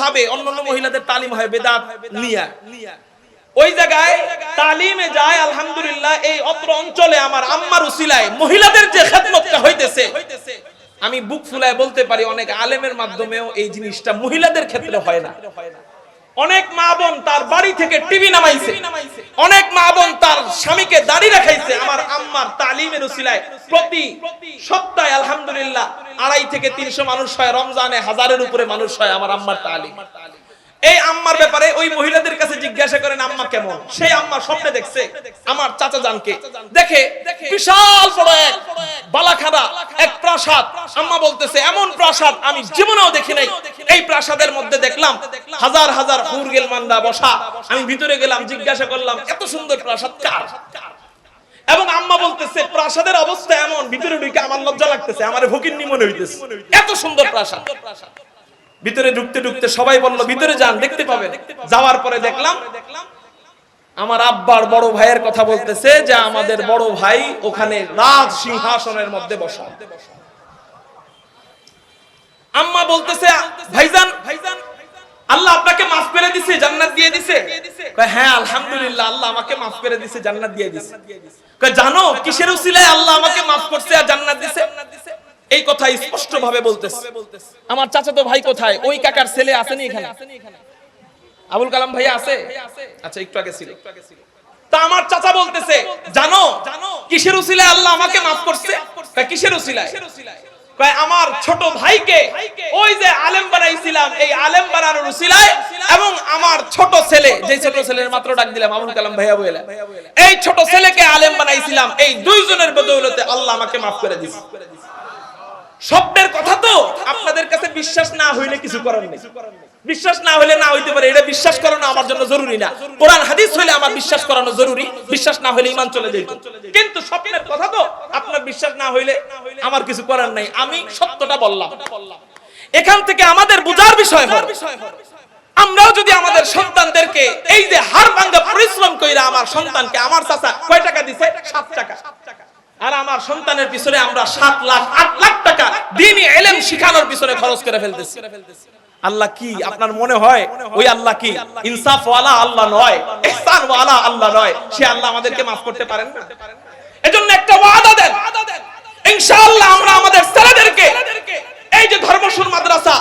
ভাবে অন্যান্য মহিলাদের তালিম হয়, বেদাত নিয়া। ওই জায়গায় তালিমে যায়, আলহামদুলিল্লাহ, এই অত্র অঞ্চলে আমার আম্মার উসিলায় মহিলাদের যে খেদমতটা হইতেছে, আমি বুক ফুলায় বলতে পারি, অনেক আলেমের মাধ্যমেও এই জিনিসটা মহিলাদের ক্ষেত্রে হয় না। অনেক মা বোন তার বাড়ি থেকে টিভি নামাইছে। অনেক মা বোন স্বামীকে দাড়ি রাখাইছে আমার আম্মার তালিমের উসিলায়। প্রতি সপ্তাহে আলহামদুলিল্লাহ আড়াই থেকে তিনশো মানুষ হয়, রমজানে হাজারের উপরে মানুষ হয় আমার আম্মার তালিম। এই আম্মার ব্যাপারে ওই মহিলাদের কাছে জিজ্ঞাসা করেন, আম্মা কেমন? সেই আম্মা স্বপ্নে দেখছে আমার চাচা জানকে। দেখে বিশাল বড় এক বালাখানা প্রাসাদ। আম্মা বলতেছে, এমন প্রাসাদ আমি জীবনেও দেখি নাই। এই প্রাসাদের মধ্যে দেখলাম হাজার হাজার হুর গেলমানরা বসা। আমি ভিতরে গেলাম, জিজ্ঞাসা করলাম, এত সুন্দর প্রাসাদ কার? এবং আম্মা বলতেছে, প্রাসাদের অবস্থা এমন, ভিতরে ঢুকে আমার লজ্জা লাগতেছে, আমার ভকির মনে হইতেছে। এত সুন্দর প্রাসাদ। ভিতরে ঢুকতে ঢুকতে সবাই বলল, ভিতরে যান, দেখতে পাবেন। যাওয়ার পরে দেখলাম, আমার আব্বার বড় ভাইয়ের কথা বলতেছে যে, আমাদের বড় ভাই ওখানে রাজ সিংহাসনের মধ্যে বসা। আম্মা বলতেছে, ভাইজান ভাইজান আল্লাহ আপনাকে মাফ করে দিছে, জান্নাত দিয়ে দিছে। কয় হ্যাঁ আলহামদুলিল্লাহ, আল্লাহ আমাকে মাফ করে দিছে, জান্নাত দিয়ে দিছে। কয়, জানো, কিসের উসিলায় আল্লাহ আমাকে মাফ করছে আর জান্নাত দিছে? এই কথা স্পষ্ট ভাবে বলতেছে। আমার চাচাতো ভাই কোথায়? ওই কাকার ছেলে আসেনি এখানে? আবুল কালাম ভাই আছে? আচ্ছা একটু আগে ছিল। তা আমার চাচা বলতেছে, জানো জানো কিসের উসিলায় আল্লাহ আমাকে মাফ করছে? কিসের উসিলায়? কয়, আমার ছোট ভাইকে ওই যে আলেম বানাইছিলাম, এই আলেম বানানোর উসিলায় এবং আমার ছোট ছেলে, যে ছোট ছেলের মাত্র ডাক দিলাম আবুল কালাম ভাইয়া বইলা, এই ছোট ছেলেকে আলেম বানাইছিলাম, এই দুইজনের বদৌলতে আল্লাহ আমাকে মাফ করে দিয়েছে স্বপ্নের কথা তো আপনাদের কাছে বিশ্বাস না হইলে কিছু করার নেই। বিশ্বাস না হইলে না হইতে পারে, এটা বিশ্বাস করানো আমার জন্য জরুরি না। কোরআন, হাদিস হইলে আমার বিশ্বাস করানো জরুরি, বিশ্বাস না হইলে ইমান চলে যেত কিন্তু স্বপ্নের কথা তো, আপনার বিশ্বাস না হইলে আমার কিছু করার নাই। আমি সত্যটা বললাম। এখান থেকে আমাদের বোঝার বিষয় হলো, আমরাও যদি আমাদের সন্তানদেরকে এই যে হার ভাঙ্গা পরিশ্রম কইরা আমার সন্তানকে, আমার চাচা কয় টাকা দিছে? সাত টাকা। আর আমার সন্তানের পিছনে আমরা সাত লাখ, আট লাখ টাকা দিনই এলেম শিখানোর পিছনে খরচ করে ফেলতেছি। আল্লাহ কি? আপনার মনে হয়? ওই আল্লাহ কি? ইনসাফ ওয়ালা আল্লাহ নয় ইহসান ওয়ালা আল্লাহ নয়। সে আল্লাহ আমাদেরকে মাফ করতে পারেন না? এজন্য একটা ওয়াদা দেন। ইনশাআল্লাহ আমরা আমাদের ছেলেদেরকে এই যে ধর্মসুর মাদ্রাসা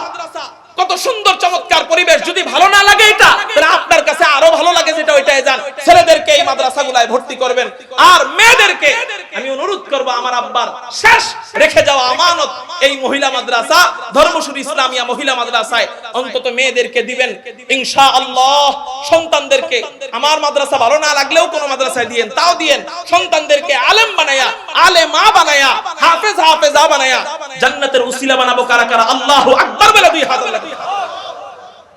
কত সুন্দর চমৎকার পরিবেশ। যদি ভালো না লাগে এটা, তাহলে আপনার কাছে আরও ভালো লাগে যেটা ওইটাই যান ছেলেদেরকে এই মাদ্রাসাগুলায় ভর্তি করবেন। আর মেয়েদেরকে আমি অনুরোধ করব আমার আব্বার শেষ রেখে যাওয়া আমানত এই মহিলা মাদ্রাসা, ধর্মসুর ইসলামিয়া মহিলা মাদ্রাসায় অন্তত মেয়েদেরকে দিবেন। ইনশাআল্লাহ সন্তানদেরকে আমার মাদ্রাসা ভালো না লাগলেও কোন মাদ্রাসায় দিয়েন, তাও দিয়েন। সন্তানদেরকে আলেম বানায়া, আলেমা বানায়া, হাফেজ হাফেজা বানায়া। জান্নাতের উসিলা বানাবো কারা কারা? আল্লাহু আকবার বলে দুই হাত আল্লাহ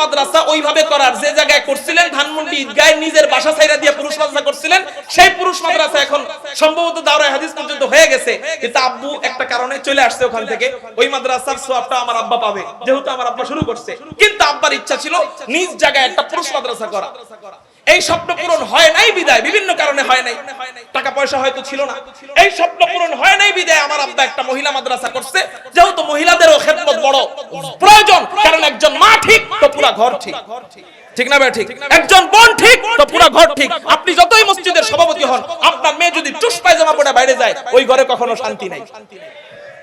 মাদ্রাসা ওইভাবে করার, যে জায়গায় করছিলেন ধানমন্ডি ঈদগায় নিজের বাসা ছাইরা দিয়ে পুরুষ মাদ্রাসা করছিলেন, সেই পুরুষ মাদ্রাসা এখন সম্ভবত দাওরায় হাদিস পর্যন্ত হয়ে গেছে। কিন্তু আব্বু একটা কারণে চলে আসছে ওখান থেকে, ওই মাদ্রাসার সোয়াবটা আমার আব্বা পাবে, যেহেতু আমার আব্বা শুরু করছে। কিন্তু আব্বার ইচ্ছা ছিল নিজ জায়গায় একটা পুরুষ মাদ্রাসা করা। এই স্বপ্ন পূরণ হয় নাই বিদায়। বিভিন্ন কারণে হয় নাই। টাকা পয়সা হয়তো ছিল না। এই স্বপ্ন পূরণ হয় নাই বিদায়। আমার আব্বা একটা মহিলা মাদ্রাসা করছে। যেহেতু মহিলাদেরও খেদমত বড় প্রয়োজন, কারণ একজন মা ঠিক, তো পুরা ঘর ঠিক। ঠিক না ঠিক? একজন বোন ঠিক, তো পুরা ঘর ঠিক। আপনি যতই মসজিদের সভাপতি হন, আপনার মেয়ে যদি টুস পায়জামা পরে বাইরে যায়, ওই ঘরে কখনো শান্তি নাই।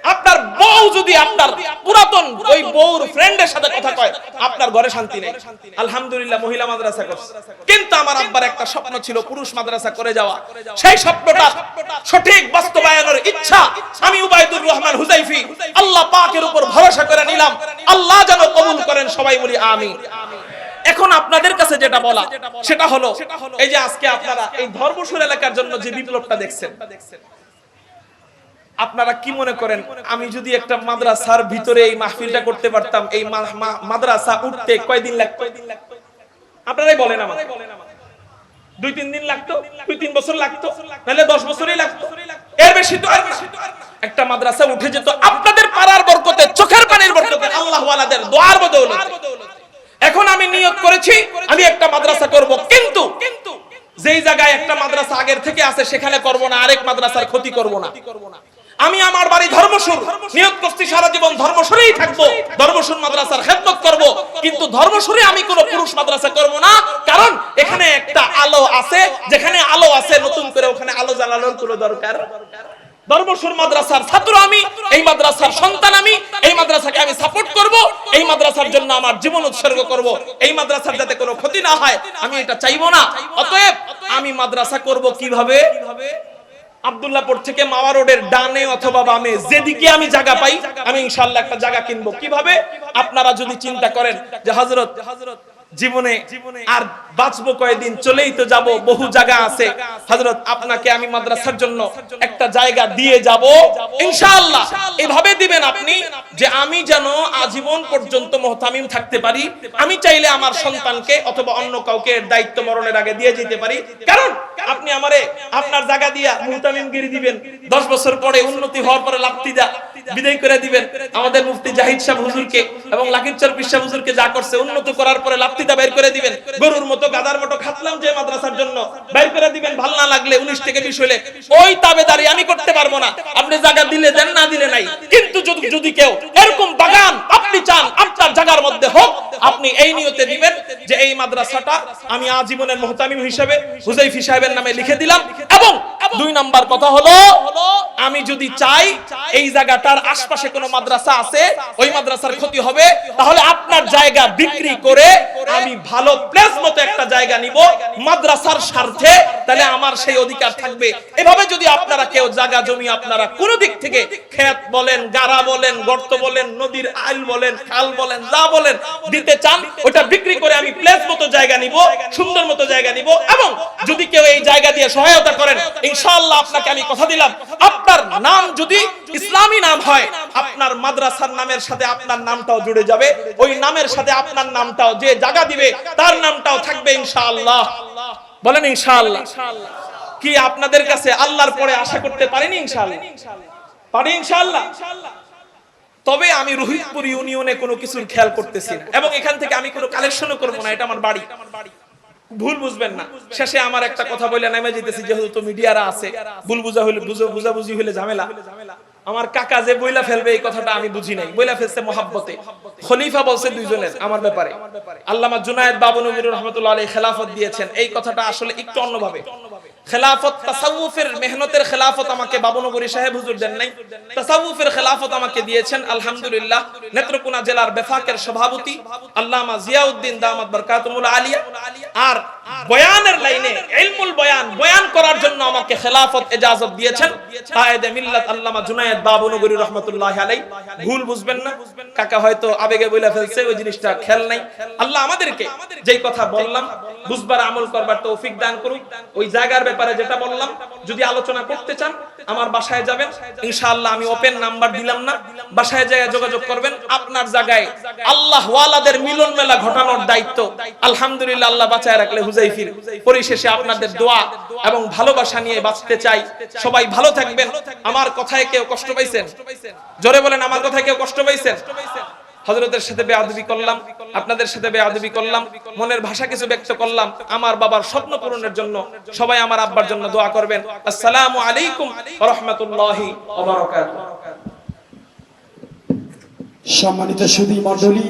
আপনার বউ যদি আপনার পুরাতন ওই বউর ফ্রেন্ডের সাথে কথা কয় আপনার ঘরে শান্তি নেই। আলহামদুলিল্লাহ মহিলা মাদ্রাসা করছে। কিন্তু আমার আব্বার একটা স্বপ্ন ছিল পুরুষ মাদ্রাসা করে যাওয়া। সেই স্বপ্নটা সঠিক বাস্তবায়নের ইচ্ছা। আমি উবাইদুর রহমান হুজাইফি। আল্লাহ পাকের উপর ভরসা করে নিলাম। আল্লাহ যেন কবুল করেন সবাই বলি আমিন। এখন আপনাদের কাছে যেটা বলা সেটা হলো এই যে আজকে আপনারা এই ধর্মসুর এলাকার জন্য যে বিপ্লবটা দেখছেন। আপনারা কি মনে করেন? আমি যদি একটা মাদ্রাসার ভিতরে এই মাহফিলটা করতে পারতাম, এই মাদ্রাসা উঠতে কয়দিন লাগতো? আপনারাই বলেন আমার দুই, তিন দিন লাগতো? দুই, তিন বছর লাগতো? নাহলে দশ বছরই লাগতো? এর বেশি তো আর। একটা মাদ্রাসা উঠে যেত আপনাদের পাড়ার বরকতে, চোখের পানির বরকতে, আল্লাহু ওয়ালাদের দোয়ার বদৌলতে। এখন আমি নিয়ত করেছি, আমি একটা মাদ্রাসা করব। কিন্তু যেই জায়গায় একটা মাদ্রাসা আগের থেকে আছে, সেখানে করব না, আরেক মাদ্রাসার ক্ষতি করব না। আমি আমার বাড়ি ধর্মসুর। নিয়ত করছি সারা জীবন ধর্মসুরেই থাকব। ধর্মসুর মাদ্রাসার খেদমত করব। কিন্তু ধর্মসুরে আমি কোনো পুরুষ মাদ্রাসা করব না। কারণ এখানে একটা আলো আছে। যেখানে আলো আছে, নতুন করে ওখানে আলো জ্বালানোর কোনো দরকার। ধর্মসুর মাদ্রাসার ছাত্র আমি, এই মাদ্রাসার সন্তান আমি, এই মাদ্রাসাকে আমি সাপোর্ট করব। এই মাদ্রাসার জন্য আমার জীবন উৎসর্গ করব। এই মাদ্রাসার যাতে কোনো ক্ষতি না হয়, আমি এটা চাইব না। অতএব আমি মাদ্রাসা করব কীভাবে? আব্দুল্লাহপুর থেকে মাওয়া রোডের ডানে অথবা বামে যেদিকে আমি জায়গা পাই, আমি ইনশাআল্লাহ একটা জায়গা কিনবো। কীভাবে? আপনারা যদি চিন্তা করেন যে, হযরত, জীবনে আর বাঁচবো কয়েকদিন চলেই তো যাব, বহু জায়গা আছে। হযরত, আপনাকে আমি মাদ্রাসার জন্য একটা জায়গা দিয়ে যাব। ইনশাআল্লাহ। এভাবে দিবেন আপনি যে, আমি যেন আজীবন পর্যন্ত মুহতামিম থাকতে পারি। আমি চাইলে আমার সন্তানকে অথবা অন্য কাউকে দায়িত্ব মরণের আগে দিয়ে যেতে পারি। কারণ আপনি আমারে আপনার জায়গা দিয়া মুহতামিম গিরি দিবেন। 10 বছর পরে উন্নতি হওয়ার পরে লাফতি দা বিদায় করে দিবেন। আমাদের মুফতি জাহিদ সাহেব হুজুরকে এবং লাকিরচর পিসা হুজুরকে যা করছে, উন্নত করার পরে লাফতিটা বের করে দিবেন। গরুর মতো গাদার মতো খাতলাম যে মাদ্রাসার জন্য। বের করে দিবেন, ভালো না লাগলে 19 থেকে 20 হলে। ওই তাবেদারি আমি করতে পারব না। আপনি জায়গা দিলে দেন, না দিলে নাই। কিন্তু যদি কেউ এরকম বাগান আপনি চান আপনার জায়গার মধ্যে হোক আপনি এই নিয়তে দিবেন যে এই মাদ্রাসাটা আমি আজীবনের মোহতামিম হিসেবে হুজাইফি সাহেবের নামে লিখে দিলাম এবং দুই নাম্বার কথা হলো, আমি যদি চাই এই জায়গাটার আশপাশে কোনো মাদ্রাসা আছে, ওই মাদ্রাসার ক্ষতি হবে, তাহলে আপনার জায়গা বিক্রি করে আমি ভালো প্লেস মতো একটা জায়গা নিব, মাদ্রাসার স্বার্থে, তাহলে আমার সেই অধিকার থাকবে। এভাবে যদি আপনারা কেউ জায়গা জমি আপনারা কোন দিক থেকে ক্ষেত বলেন, গাড়া বলেন, গর্ত বলেন, নদীর আইল বলেন, খাল বলেন, যা বলেন দিতে চান, ওটা বিক্রি করে আমি প্লেস মতো জায়গা নিব, সুন্দর মতো জায়গা নিব, এবং যদি কেউ এই জায়গা দিয়ে সহায়তা করেন, ইনশাআল্লাহ আপনাকে আমি কথা দিলাম। আপনার নাম যদি ইসলামী নাম হয় আপনার মাদ্রাসার নামের সাথে আপনার নামটাও জুড়ে যাবে। ওই নামের সাথে আপনার নামটাও যে জায়গা দিবে তার নামটাও থাকবে ইনশাআল্লাহ। বলেন ইনশাআল্লাহ। কি আপনাদের কাছে আল্লাহর পরে আশা করতে পারেনি ইনশাআল্লাহ? পারি ইনশাআল্লাহ? তবে আমি রোহিতপুর ইউনিয়নে কোনো কিছুর খেয়াল করতেছি না। এবং এখান থেকে আমি কোনো কালেকশনও করব না এটা আমার বাড়ি। ভুল বুঝবেন না। শেষে আমার একটা কথা বলে নেমে যেতেছি যেহেতু মিডিয়ারা আছে ভুল বুঝা হইলে বুঝো বুঝাবুঝি হইলে ঝামেলা। আমার কাকা যে বইলা ফেলবে এই কথাটা আমি বুঝি নাই। বইলা ফেলছে মহাব্বতে। খলিফা বলছে দুইজনের, আমার ব্যাপারে। আল্লামা জুনায়েদ বাবু নবীর রহমতুল্লাহ আলাইহি খেলাফত দিয়েছেন। এই কথাটা আসলে একটু অন্যভাবে। খেলাফত, তাসাউফের মেহনতের খেলাফত আমাকে বাবুনগরী সাহেব হুজুর দেন নাই। তাসাউফের খেলাফত আমাকে দিয়েছেন, আলহামদুলিল্লাহ। নেত্রকোনা জেলার বেফাকের সভাপতি আল্লামা জিয়াউদ্দিন দামাত বরকাতুমুল আলিয়া। আর বয়ানের লাইনে, ইলমুল বয়ান বয়ান করার জন্য আমাকে খেলাফত ইজাজত দিয়েছেন। কায়েদে মিল্লাত আল্লামা জুনায়েদ বাবুনগরী রহমাতুল্লাহি আলাই ভুল বুঝবেন না। কাকা হয়তো আবেগে বইলা ফেলছে, ওই জিনিসটা খেয়াল নাই। আল্লাহ আমাদেরকে যেই কথা বললাম, বুঝবার আমল করবার তৌফিক দান করুক। ওই জায়গার ব্যাপারে যেটা বললাম, যদি আলোচনা করতে চান, আমার বাসায় যাবেন। ইনশাআল্লাহ আমি ওপেন নাম্বার দিলাম না। বাসায় যায় যোগাযোগ করবেন। আপনার জায়গায় আল্লাহ ওয়ালাদের মিলন মেলা ঘটানোর দায়িত্ব। আলহামদুলিল্লাহ, আল্লাহ বাঁচায় রাখলে হুজাইফির পরিশেষে আপনাদের দোয়া এবং ভালোবাসা নিয়ে বাঁচতে চাই। সবাই ভালো থাকবেন। আমার কথায় কেউ কষ্ট পাইছেন? জোরে বলেন, আমার কথায় কেউ কষ্ট পাইছেন? হজরতের সাথে বেয়াদবি করলাম, আপনাদের সাথে বেয়াদবি করলাম, মনের ভাষা কিছু ব্যক্ত করলাম। আমার বাবার স্বপ্ন পূরণের জন্য সবাই আমার আব্বার জন্য দোয়া করবেন। আসসালামু আলাইকুম রাহমাতুল্লাহি সম্মানিত সুদী মণ্ডলী,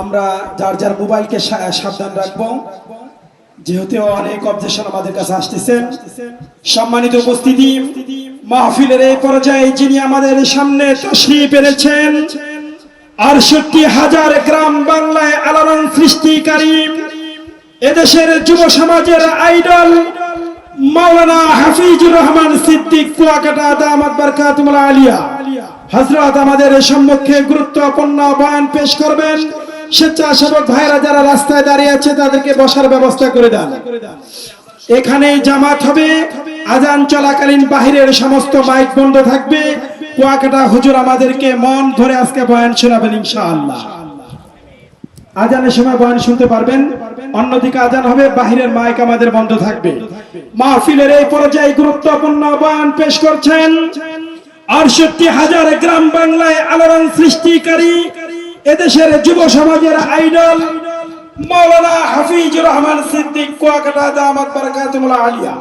আমরা যার যার মোবাইলকে সাবধান রাখব। যেহেতু অনেক অবজেকশন আমাদের কাছে আসতেছেন সম্মানিত উপস্থিতি, মাহফিলের এই পর্যায়ে যিনি আমাদের সামনে তশরিফ এনেছেন আটষট্টি হাজার গ্রাম বাংলায় আলোড়ন সৃষ্টিকারী এদেশের যুব সমাজের আইডল মাওলানা হাফিজুর রহমান সিদ্দিক কুয়াকাটা দামাত বারকাতুল আলিয়া। হযরত আমাদের সম্মুখে গুরুত্বপূর্ণ বয়ান পেশ করবেন। স্বেচ্ছাসেবক ভাইরা যারা রাস্তায় দাঁড়িয়ে আছে, তাদেরকে বসার ব্যবস্থা করে দেন এখানে জামাত হবে। আজান চলাকালীন বাহিরের সমস্ত মাইক বন্ধ থাকবে। কুয়াকাটা হুজুর আমাদেরকে মন ধরে আজকে বয়ান শোনাবেন ইনশাআল্লাহ। আজানের সময় বয়ান শুনতে পারবেন। অন্যদিকে আজান হবে, বাহিরের মাইক আমাদের বন্ধ থাকবে। মাহফিলের এই পর্যায়ে গুরুত্বপূর্ণ বয়ান পেশ করছেন আটষট্টি হাজার গ্রাম বাংলায় আলোড়ন সৃষ্টিকারী এদেশের যুব সমাজের আইডল মাওলানা হাফিজুর রহমান সিদ্দিক কুয়াকাটা দামাত বারাকাতুল আলিয়া।